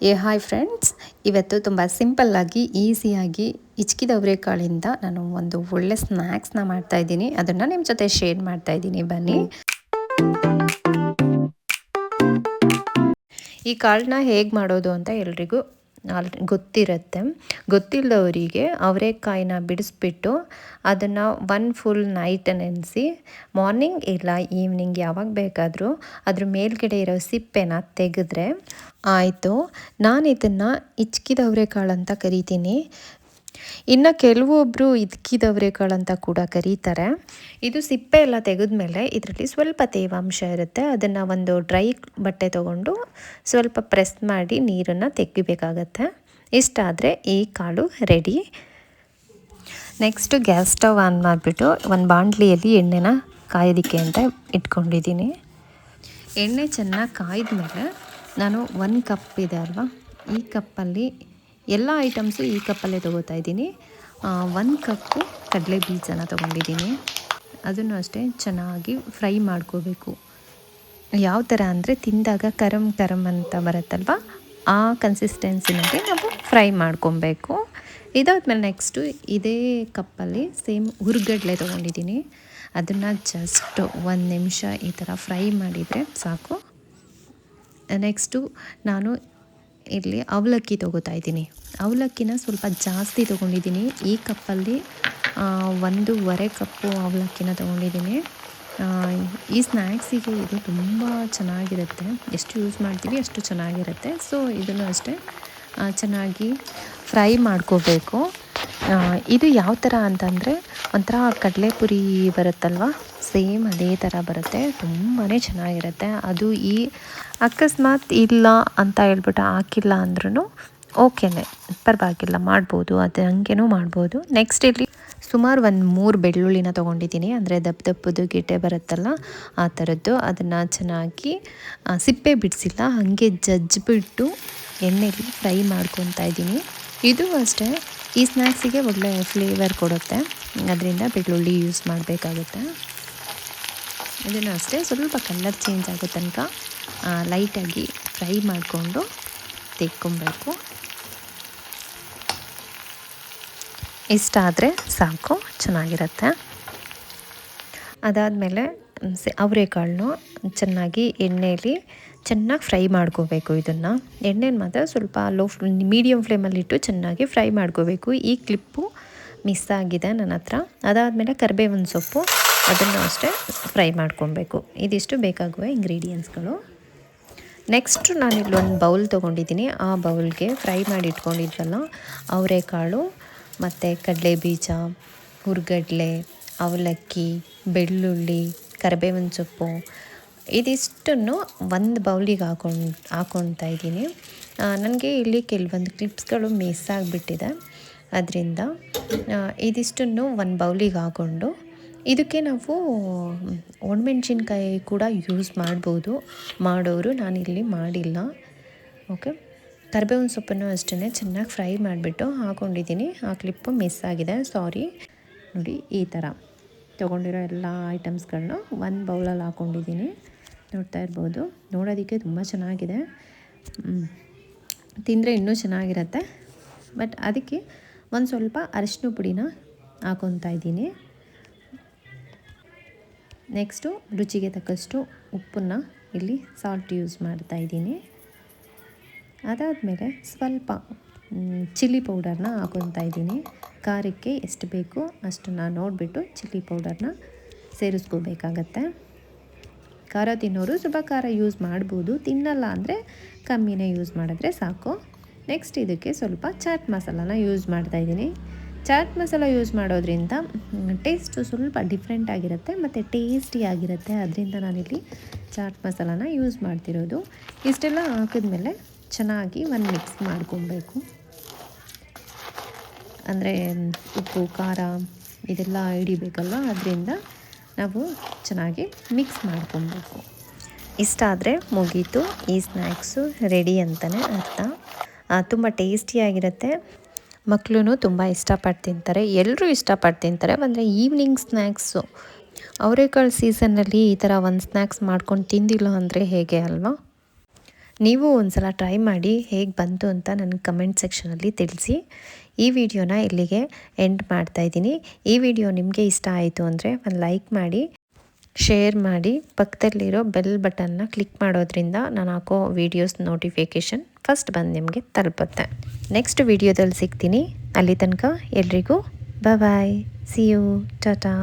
ಏ, hi friends. ಇವತ್ತು ತುಂಬ ಸಿಂಪಲ್ಲಾಗಿ ಈಸಿಯಾಗಿ ಹಿಚ್ಕಿದ ಅವರೆಕಾಳಿಂದ ನಾನು ಒಂದು ಒಳ್ಳೆ ಸ್ನ್ಯಾಕ್ಸ್ನ ಮಾಡ್ತಾಯಿದ್ದೀನಿ ಅದನ್ನು ನಿಮ್ಮ ಜೊತೆ ಶೇರ್ ಮಾಡ್ತಾಯಿದ್ದೀನಿ ಬನ್ನಿ. ಈ ಕಾಳನ್ನ ಹೇಗೆ ಮಾಡೋದು ಅಂತ ಎಲ್ರಿಗೂ ಆಲ್ ಗೊತ್ತಿರುತ್ತೆ. ಗೊತ್ತಿಲ್ಲದವರಿಗೆ ಅವರೆಕಾಯಿನ ಬಿಡಿಸ್ಬಿಟ್ಟು ಅದನ್ನು ಒನ್ ಫುಲ್ ನೈಟ್ ನೆನೆಸಿ ಮಾರ್ನಿಂಗ್ ಇಲ್ಲ ಈವ್ನಿಂಗ್ ಯಾವಾಗ ಬೇಕಾದರೂ ಅದ್ರ ಮೇಲ್ಗಡೆ ಇರೋ ಸಿಪ್ಪೆನ ತೆಗೆದ್ರೆ ಆಯಿತು. ನಾನು ಇದನ್ನು ಹಿಚ್ಕಿದ ಅವರೆಕಾಳು ಅಂತ ಕರಿತೀನಿ. ಇನ್ನು ಕೆಲವೊಬ್ಬರು ಅಂತ ಕೂಡ ಕರೀತಾರೆ. ಇದು ಸಿಪ್ಪೆ ಎಲ್ಲ ತೆಗೆದ್ಮೇಲೆ ಇದರಲ್ಲಿ ಸ್ವಲ್ಪ ತೇವಾಂಶ ಇರುತ್ತೆ. ಅದನ್ನು ಒಂದು ಡ್ರೈ ಬಟ್ಟೆ ತೊಗೊಂಡು ಸ್ವಲ್ಪ ಪ್ರೆಸ್ ಮಾಡಿ ನೀರನ್ನು ತೆಗಿಬೇಕಾಗತ್ತೆ ಇಷ್ಟಾದರೆ ಈ ಕಾಳು ready. Next gas stove on ಮಾಡಿಬಿಟ್ಟು ಒಂದು ಬಾಂಡ್ಲಿಯಲ್ಲಿ ಎಣ್ಣೆನ ಕಾಯೋದಿಕ್ಕೆ ಅಂತ ಇಟ್ಕೊಂಡಿದ್ದೀನಿ. ಎಣ್ಣೆ ಚೆನ್ನಾಗಿ ಕಾಯ್ದ ಮೇಲೆ ನಾನು ಒಂದು ಕಪ್ ಇದೆ ಅಲ್ವಾ? ಈ ಕಪ್ಪಲ್ಲಿ ಎಲ್ಲ ಐಟಮ್ಸು ಈ ಕಪ್ಪಲ್ಲೇ ತೊಗೋತಾ ಇದ್ದೀನಿ. ಒಂದು ಕಪ್ಪು ಕಡಲೆ ಬೀಜನ ತೊಗೊಂಡಿದ್ದೀನಿ. ಅದನ್ನು ಅಷ್ಟೇ ಚೆನ್ನಾಗಿ ಫ್ರೈ ಮಾಡ್ಕೋಬೇಕು. ಯಾವ ಥರ ಅಂದರೆ ತಿಂದಾಗ ಕರಮ್ ಕರಮ್ ಅಂತ ಬರುತ್ತಲ್ವ? ಆ ಕನ್ಸಿಸ್ಟೆನ್ಸಿನಲ್ಲಿ ನಾವು ಫ್ರೈ ಮಾಡ್ಕೊಬೇಕು. ಇದಾದ್ಮೇಲೆ ನೆಕ್ಸ್ಟು ಇದೇ ಕಪ್ಪಲ್ಲಿ ಸೇಮ್ ಹುರ್ಗಡ್ಲೆ ತೊಗೊಂಡಿದ್ದೀನಿ. ಅದನ್ನು ಜಸ್ಟ್ ಒಂದು ನಿಮಿಷ ಈ ಥರ ಫ್ರೈ ಮಾಡಿದರೆ ಸಾಕು. ನೆಕ್ಸ್ಟು ನಾನು ಇಲ್ಲಿ ಅವಲಕ್ಕಿ ತೊಗೋತಾ ಇದ್ದೀನಿ. ಅವಲಕ್ಕಿನ ಸ್ವಲ್ಪ ಜಾಸ್ತಿ ತೊಗೊಂಡಿದ್ದೀನಿ. ಈ ಕಪ್ಪಲ್ಲಿ ಒಂದೂವರೆ ಕಪ್ಪು ಅವಲಕ್ಕಿನ ತೊಗೊಂಡಿದ್ದೀನಿ. ಈ ಸ್ನ್ಯಾಕ್ಸಿಗೆ ಇದು ತುಂಬ ಚೆನ್ನಾಗಿರುತ್ತೆ. ಎಷ್ಟು ಯೂಸ್ ಮಾಡ್ತೀವಿ ಅಷ್ಟು ಚೆನ್ನಾಗಿರುತ್ತೆ. ಸೊ ಇದನ್ನು ಅಷ್ಟೇ ಚೆನ್ನಾಗಿ ಫ್ರೈ ಮಾಡ್ಕೋಬೇಕು. ಇದು ಯಾವ ಥರ ಅಂತಂದರೆ ಒಂಥರ ಕಡಲೆಪುರಿ ಬರುತ್ತಲ್ವ? ಸೇಮ್ ಅದೇ ಥರ ಬರುತ್ತೆ. ತುಂಬಾ ಚೆನ್ನಾಗಿರುತ್ತೆ. ಅದು ಈ ಅಕಸ್ಮಾತ್ ಇಲ್ಲ ಅಂತ ಹೇಳ್ಬಿಟ್ಟು ಹಾಕಿಲ್ಲ ಅಂದ್ರೂ ಓಕೆನೆ. ಪರವಾಗಿಲ್ಲ, ಮಾಡ್ಬೋದು. ಅದು ಹಂಗೇನೂ ಮಾಡ್ಬೋದು. ನೆಕ್ಸ್ಟ್ ಇಲ್ಲಿ ಸುಮಾರು ಒಂದು ಮೂರು ಬೆಳ್ಳುಳ್ಳಿನ ತೊಗೊಂಡಿದ್ದೀನಿ. ಅಂದರೆ ದಪ್ಪ ದಪ್ಪದು ಗಿಡ್ಡೆ ಬರುತ್ತಲ್ಲ ಆ ಥರದ್ದು. ಅದನ್ನು ಚೆನ್ನಾಗಿ ಸಿಪ್ಪೆ ಬಿಡಿಸಿಲ್ಲ, ಹಾಗೆ ಜಜ್ಜಿಬಿಟ್ಟು ಎಣ್ಣೆಲಿ ಫ್ರೈ ಮಾಡ್ಕೊತಾ ಇದ್ದೀನಿ. ಇದು ಅಷ್ಟೇ, ಈ ಸ್ನ್ಯಾಕ್ಸಿಗೆ ಒಳ್ಳೆ ಫ್ಲೇವರ್ ಕೊಡುತ್ತೆ. ಅದರಿಂದ ಬೆಳ್ಳುಳ್ಳಿ ಯೂಸ್ ಮಾಡಬೇಕಾಗುತ್ತೆ. ಇದನ್ನು ಅಷ್ಟೇ, ಸ್ವಲ್ಪ ಕಲರ್ ಚೇಂಜ್ ಆಗೋ ತನಕ ಲೈಟಾಗಿ ಫ್ರೈ ಮಾಡಿಕೊಂಡು ತೆಕ್ಕೊಬೇಕು. ಇಷ್ಟ ಆದರೆ ಸಾಕು, ಚೆನ್ನಾಗಿರುತ್ತೆ. ಅದಾದಮೇಲೆ ಅವರೆಕಾಳನ್ನು ಚೆನ್ನಾಗಿ ಎಣ್ಣೆಯಲ್ಲಿ ಚೆನ್ನಾಗಿ ಫ್ರೈ ಮಾಡ್ಕೋಬೇಕು ಇದನ್ನು. ಎಣ್ಣೆನ ಮಾತ್ರ ಸ್ವಲ್ಪ ಲೋ ಮೀಡಿಯಮ್ ಫ್ಲೇಮಲ್ಲಿಟ್ಟು ಚೆನ್ನಾಗಿ ಫ್ರೈ ಮಾಡ್ಕೋಬೇಕು. ಈ ಕ್ಲಿಪ್ಪು ಮಿಸ್ ಆಗಿದೆ ನನ್ನ ಹತ್ರ. ಅದಾದಮೇಲೆ ಕರಿಬೇವಿನ ಸೊಪ್ಪು, ಅದನ್ನು ಅಷ್ಟೇ ಫ್ರೈ ಮಾಡ್ಕೊಬೇಕು. ಇದಿಷ್ಟು ಬೇಕಾಗುವ ಇಂಗ್ರೀಡಿಯೆಂಟ್ಸ್ಗಳು ನೆಕ್ಸ್ಟ್ ನಾನು ಇಲ್ಲೊಂದು ಬೌಲ್ ತೊಗೊಂಡಿದ್ದೀನಿ. ಆ ಬೌಲ್ಗೆ ಫ್ರೈ ಮಾಡಿ ಇಟ್ಕೊಂಡಿದ್ವಲ್ಲ ಅವರೆಕಾಳು ಮತ್ತು ಕಡಲೆ ಬೀಜ ಹುರ್ಗಡ್ಲೆ, ಅವಲಕ್ಕಿ, ಬೆಳ್ಳುಳ್ಳಿ ಕರಿಬೇವಿನ ಸೊಪ್ಪು, ಇದಿಷ್ಟನ್ನು ಒಂದು ಬೌಲಿಗೆ ಹಾಕೊಂಡು, ಹಾಕೊಳ್ತಾ ಇದ್ದೀನಿ. ನನಗೆ ಇಲ್ಲಿ ಕೆಲವೊಂದು ಕ್ಲಿಪ್ಸ್ಗಳು ಮಿಸ್ ಆಗಿಬಿಟ್ಟಿದೆ. ಅದರಿಂದ ಇದಿಷ್ಟನ್ನು ಒಂದು ಬೌಲಿಗೆ ಹಾಕ್ಕೊಂಡು ಇದಕ್ಕೆ ನಾವು ಒಣಮೆಣ್ಸಿನ್ಕಾಯಿ ಕೂಡ ಯೂಸ್ ಮಾಡ್ಬೋದು. ಮಾಡೋರು ನಾನು ಇಲ್ಲಿ ಮಾಡಿಲ್ಲ. ಓಕೆ? ಕರಿಬೇವಿನ ಸೊಪ್ಪನ್ನು ಅಷ್ಟೇ ಚೆನ್ನಾಗಿ ಫ್ರೈ ಮಾಡಿಬಿಟ್ಟು ಹಾಕ್ಕೊಂಡಿದ್ದೀನಿ ಆ ಕ್ಲಿಪ್ಪು ಮಿಸ್ ಆಗಿದೆ. ಸಾರಿ. ನೋಡಿ, ಈ ಥರ. ತೊಗೊಂಡಿರೋ ಎಲ್ಲ ಐಟಮ್ಸ್ಗಳನ್ನ ಒಂದು ಬೌಲಲ್ಲಿ ಹಾಕ್ಕೊಂಡಿದ್ದೀನಿ ನೋಡ್ತಾ ಇರ್ಬೋದು. ನೋಡೋದಕ್ಕೆ ತುಂಬ ಚೆನ್ನಾಗಿದೆ. ತಿಂದರೆ ಇನ್ನೂ ಚೆನ್ನಾಗಿರುತ್ತೆ. ಬಟ್ ಅದಕ್ಕೆ ಒಂದು ಸ್ವಲ್ಪ ಅರಿಶಿನ ಪುಡಿನ ಹಾಕೊತಾ ಇದ್ದೀನಿ. ನೆಕ್ಸ್ಟು ರುಚಿಗೆ ತಕ್ಕಷ್ಟು ಉಪ್ಪನ್ನು ಇಲ್ಲಿ ಸಾಲ್ಟ್ ಯೂಸ್ ಮಾಡ್ತಾ ಇದ್ದೀನಿ. ಅದಾದಮೇಲೆ ಸ್ವಲ್ಪ ಚಿಲ್ಲಿ ಪೌಡರ್ನ ಹಾಕೊತಾ ಇದ್ದೀನಿ. ಖಾರಕ್ಕೆ ಎಷ್ಟು ಬೇಕು ಅಷ್ಟನ್ನು ನೋಡಿಬಿಟ್ಟು ಚಿಲ್ಲಿ ಪೌಡರ್ನ ಸೇರಿಸ್ಕೋಬೇಕಾಗತ್ತೆ ಖಾರ ತಿನ್ನೋರು ಸ್ವಲ್ಪ ಖಾರ ಯೂಸ್ ಮಾಡ್ಬೋದು. ತಿನ್ನಲ್ಲ ಅಂದರೆ ಕಮ್ಮಿನೇ ಯೂಸ್ ಮಾಡಿದ್ರೆ ಸಾಕು. ನೆಕ್ಸ್ಟ್ ಇದಕ್ಕೆ ಸ್ವಲ್ಪ ಚಾಟ್ ಮಸಾಲಾನ ಯೂಸ್ ಮಾಡ್ತಾ ಇದ್ದೀನಿ. ಚಾಟ್ ಮಸಾಲ ಯೂಸ್ ಮಾಡೋದ್ರಿಂದ ಟೇಸ್ಟು ಸ್ವಲ್ಪ ಡಿಫ್ರೆಂಟ್ ಆಗಿರುತ್ತೆ ಮತ್ತು ಟೇಸ್ಟಿ ಆಗಿರುತ್ತೆ. ಅದರಿಂದ ನಾನಿಲ್ಲಿ ಚಾಟ್ ಮಸಾಲಾನ ಯೂಸ್ ಮಾಡ್ತಿರೋದು. ಇಷ್ಟೆಲ್ಲ ಹಾಕಿದ್ಮೇಲೆ ಚೆನ್ನಾಗಿ ಒಂದು ಮಿಕ್ಸ್ ಮಾಡ್ಕೊಬೇಕು ಅಂದರೆ ಉಪ್ಪು, ಖಾರ ಇದೆಲ್ಲ ಹಿಡಿಬೇಕಲ್ವ ಅದರಿಂದ ನಾವು ಚೆನ್ನಾಗಿ ಮಿಕ್ಸ್ ಮಾಡ್ಕೊಬೇಕು. ಇಷ್ಟ ಆದರೆ ಮುಗೀತು. ಈ ಸ್ನ್ಯಾಕ್ಸು ರೆಡಿ ಅಂತಲೇ ಅರ್ಥ. ತುಂಬ ಟೇಸ್ಟಿಯಾಗಿರುತ್ತೆ ಮಕ್ಕಳು ತುಂಬ ಇಷ್ಟಪಟ್ಟು ತಿಂತಾರೆ. ಎಲ್ಲರೂ ಇಷ್ಟಪಟ್ಟು ತಿಂತಾರೆ. ಅಂದರೆ ಈವ್ನಿಂಗ್ ಸ್ನ್ಯಾಕ್ಸು ಅವರೆಕಾಳು ಸೀಸನ್ನಲ್ಲಿ ಈ ಥರ ಒಂದು ಸ್ನ್ಯಾಕ್ಸ್ ಮಾಡ್ಕೊಂಡು ತಿಂದಿಲ್ಲ ಅಂದರೆ ಹೇಗೆ ಅಲ್ವಾ? ನೀವು ಒಂದು ಸಲ ಟ್ರೈ ಮಾಡಿ ಹೇಗೆ ಬಂತು ಅಂತ ನನಗೆ ಕಮೆಂಟ್ ಸೆಕ್ಷನಲ್ಲಿ ತಿಳಿಸಿ. ಈ ವಿಡಿಯೋನ ಇಲ್ಲಿಗೆ ಎಂಡ್ ಮಾಡ್ತಾ ಇದ್ದೀನಿ. ಈ ವಿಡಿಯೋ ನಿಮಗೆ ಇಷ್ಟ ಆಯಿತು ಅಂದರೆ ಒಂದು ಲೈಕ್ ಮಾಡಿ ಶೇರ್ ಮಾಡಿ, ಪಕ್ಕದಲ್ಲಿರೋ ಬೆಲ್ ಬಟನ್ನ ಕ್ಲಿಕ್ ಮಾಡೋದ್ರಿಂದ ನಾನು ಹಾಕೋ ವೀಡಿಯೋಸ್ ನೋಟಿಫಿಕೇಷನ್ ಫಸ್ಟ್ ಬಂದು ನಿಮಗೆ ತಲುಪುತ್ತೆ. ನೆಕ್ಸ್ಟ್ ವಿಡಿಯೋದಲ್ಲಿ ಸಿಗ್ತೀನಿ. ಅಲ್ಲಿ ತನಕ ಎಲ್ರಿಗೂ ಬಾಯ್ ಸಿ ಯು ಟಾಟಾ